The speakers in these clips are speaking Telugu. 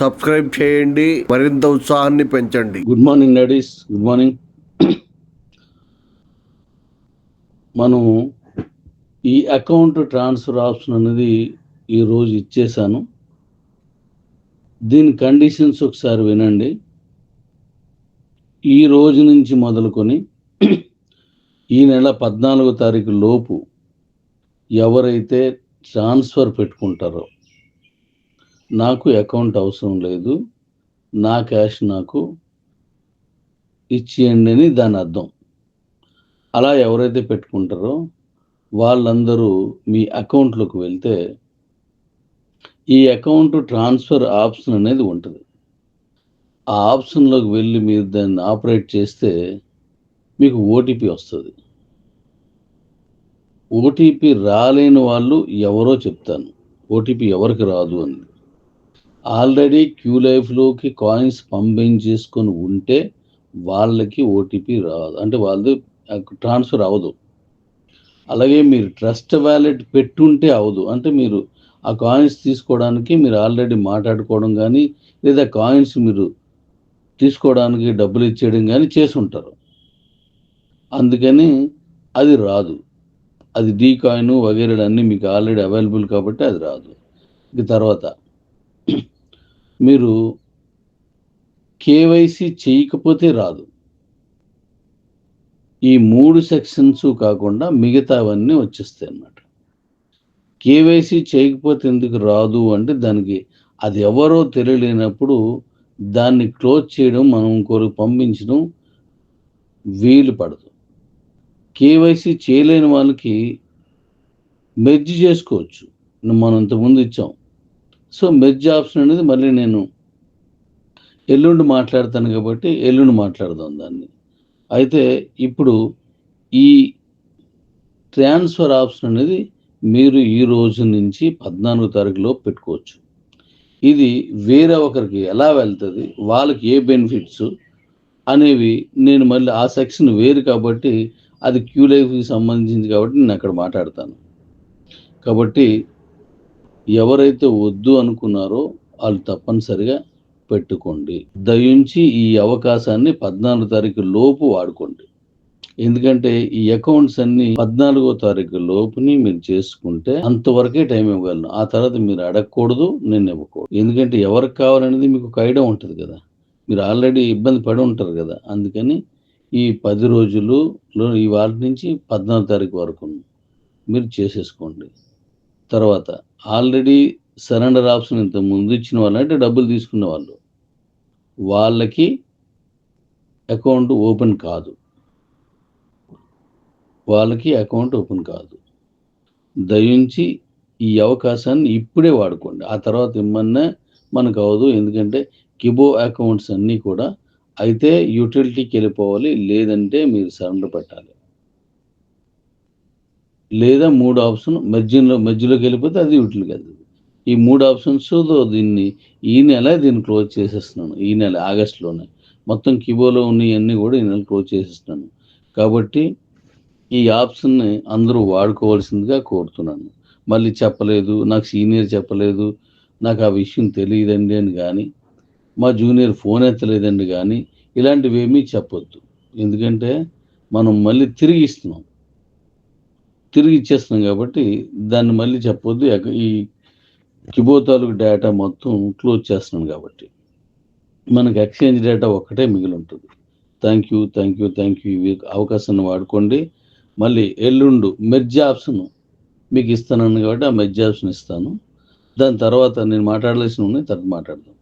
సబ్స్క్రైబ్ చేయండి మరింత ఉత్సాహాన్ని పెంచండి. Good morning ladies good morning మనం ఈ అకౌంట్ ట్రాన్స్ఫర్ ఆప్షన్ అనేది ఈరోజు ఇచ్చేసాను దీని కండిషన్స్ ఒకసారి వినండి. ఈ రోజు నుంచి మొదలుకొని ఈ నెల పద్నాలుగో తారీఖు లోపు ఎవరైతే ట్రాన్స్ఫర్ పెట్టుకుంటారో నాకు అకౌంట్ అవసరం లేదు. నా క్యాష్ నాకు ఇచ్చేయండి అని దాని అర్థం. అలా ఎవరైతే పెట్టుకుంటారో వాళ్ళందరూ మీ అకౌంట్లోకి వెళ్తే ఈ అకౌంట్ ట్రాన్స్ఫర్ ఆప్షన్ అనేది ఉంటుంది. ఆ ఆప్షన్లోకి వెళ్ళి మీరు దాన్ని ఆపరేట్ చేస్తే మీకు ఓటీపీ వస్తుంది. ఓటీపీ రాలేని వాళ్ళు ఎవరో చెప్తాను. ఓటీపీ ఎవరికి రాదు అని. ఆల్రెడీ క్యూ లైఫ్లోకి కాయిన్స్ పంపించేసుకొని ఉంటే వాళ్ళకి ఓటీపీ రాదు. అంటే వాళ్ళది ట్రాన్స్ఫర్ అవ్వదు. అలాగే మీరు ట్రస్ట్ వ్యాలెట్ పెట్టుంటే అవదు అంటే మీరు ఆ కాయిన్స్ తీసుకోవడానికి మీరు ఆల్రెడీ మాట్లాడుకోవడం కానీ లేదా కాయిన్స్ మీరు తీసుకోవడానికి డబ్బులు ఇచ్చేయడం కానీ చేసి ఉంటారు అందుకని అది రాదు. అది డీ కాయిన్ వగేరేలు అన్నీ మీకు ఆల్రెడీ అవైలబుల్ కాబట్టి అది రాదు. ఇక తర్వాత మీరు కేవైసీ చేయకపోతే రాదు. ఈ మూడు సెక్షన్స్ కాకుండా మిగతావన్నీ వచ్చేస్తాయి అన్నమాట. కేవైసీ చేయకపోతే ఎందుకు రాదు అంటే దానికి అది ఎవరో తెలియలేనప్పుడు దాన్ని క్లోజ్ చేయడం మనం కొరకు పంపించడం వీలు పడదు. కేవైసీ చేయలేని వాళ్ళకి మెర్జ్ చేసుకోవచ్చు. మనం ఇంతకుముందు ఇచ్చాం. సో మెర్జ్ ఆప్షన్ అనేది మళ్ళీ నేను ఎల్లుండి మాట్లాడతాను కాబట్టి ఎల్లుండి మాట్లాడదాం దాన్ని. అయితే ఇప్పుడు ఈ ట్రాన్స్ఫర్ ఆప్షన్ అనేది మీరు ఈ రోజు నుంచి పద్నాలుగు తారీఖులో పెట్టుకోవచ్చు. ఇది వేరే ఒకరికి ఎలా వెళ్తుంది వాళ్ళకి ఏ బెనిఫిట్స్ అనేవి నేను మళ్ళీ ఆ సెక్షన్ వేరు కాబట్టి అది క్యూ లైఫ్కి సంబంధించింది కాబట్టి నేను అక్కడ మాట్లాడతాను. కాబట్టి ఎవరైతే వద్దు అనుకున్నారో వాళ్ళు తప్పనిసరిగా పెట్టుకోండి. దయించి ఈ అవకాశాన్ని పద్నాలుగు తారీఖు లోపు వాడుకోండి. ఎందుకంటే ఈ అకౌంట్స్ అన్ని పద్నాలుగో తారీఖు లోపుని మీరు చేసుకుంటే అంతవరకే టైం ఇవ్వగలను. ఆ తర్వాత మీరు అడగకూడదు నేను ఇవ్వకూడదు. ఎందుకంటే ఎవరికి కావాలనేది మీకు ఒక ఐడియా ఉంటుంది కదా. మీరు ఆల్రెడీ ఇబ్బంది పడి ఉంటారు కదా. అందుకని ఈ పది రోజులు ఈ వాటి నుంచి పద్నాలుగు తారీఖు వరకు మీరు చేసేసుకోండి. తర్వాత ఆల్రెడీ సరెండర్ ఆప్షన్ ఇంత ముందు ఇచ్చిన వాళ్ళు అంటే డబ్బులు తీసుకున్న వాళ్ళు వాళ్ళకి అకౌంట్ ఓపెన్ కాదు. వాళ్ళకి అకౌంట్ ఓపెన్ కాదు. దయించి ఈ అవకాశాన్ని ఇప్పుడే వాడుకోండి. ఆ తర్వాత ఇమ్మన్నా మనకు అవదు ఎందుకంటే కిబో అకౌంట్స్ అన్నీ కూడా అయితే యూటిలిటీకి వెళ్ళిపోవాలి లేదంటే మీరు సరెండర్ పెట్టాలి. లేదా మూడు ఆప్షన్ మధ్యలో మధ్యలోకి వెళ్ళిపోతే అది యూటిలిటీకి వెళ్తుంది ఈ మూడు ఆప్షన్స్తో దీన్ని ఈ నెల దీన్ని క్లోజ్ చేసేస్తున్నాను. ఈ నెల ఆగస్టులోనే. మొత్తం కిబోలో ఉన్నవన్నీ కూడా ఈ నెల క్లోజ్ చేసేస్తున్నాను. కాబట్టి ఈ ఆప్షన్ని అందరూ వాడుకోవాల్సిందిగా కోరుతున్నాను. మళ్ళీ చెప్పలేదు నాకు సీనియర్ చెప్పలేదు నాకు ఆ విషయం తెలియదండి అని కానీ మా జూనియర్ ఫోన్ ఎత్తలేదండి కానీ ఇలాంటివి ఏమీ చెప్పొద్దు. ఎందుకంటే మనం మళ్ళీ తిరిగి ఇస్తున్నాం. తిరిగి ఇచ్చేస్తున్నాం కాబట్టి దాన్ని మళ్ళీ చెప్పొద్దు. ఈ కిబో తాలూకు డేటా మొత్తం క్లోజ్ చేస్తున్నాను కాబట్టి. మనకు ఎక్స్చేంజ్ డేటా ఒక్కటే మిగిలి ఉంటుంది. Thank you thank you thank you. ఇవి అవకాశాన్ని వాడుకోండి. మళ్ళీ ఎల్లుండు మెర్జ్ ఆప్షన్ మీకు ఇస్తానని కాబట్టి ఆ మెర్జ్ ఆప్షన్ ఇస్తాను. దాని తర్వాత నేను మాట్లాడాల్సిన ఉన్నాయి తర్వాత మాట్లాడదాం.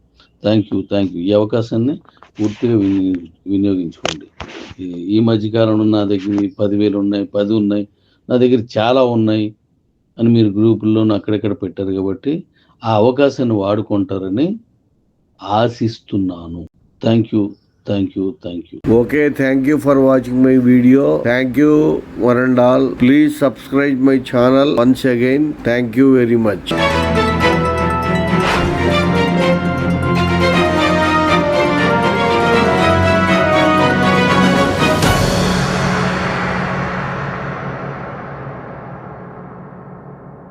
Thank you thank you. ఈ అవకాశాన్ని పూర్తిగా వినియోగించుకోండి. ఈ మధ్యకాలంలో నా దగ్గర పదివేలు ఉన్నాయి పది ఉన్నాయి. నా దగ్గర చాలా ఉన్నాయి అని మీరు గ్రూపుల్లో అక్కడెక్కడ పెట్టారు కాబట్టి ఆ అవకాశాన్ని వాడుకుంటారని ఆశిస్తున్నాను. Thank you thank you thank you okay thank you for watching my video thank you one and all please subscribe my channel once again thank you very much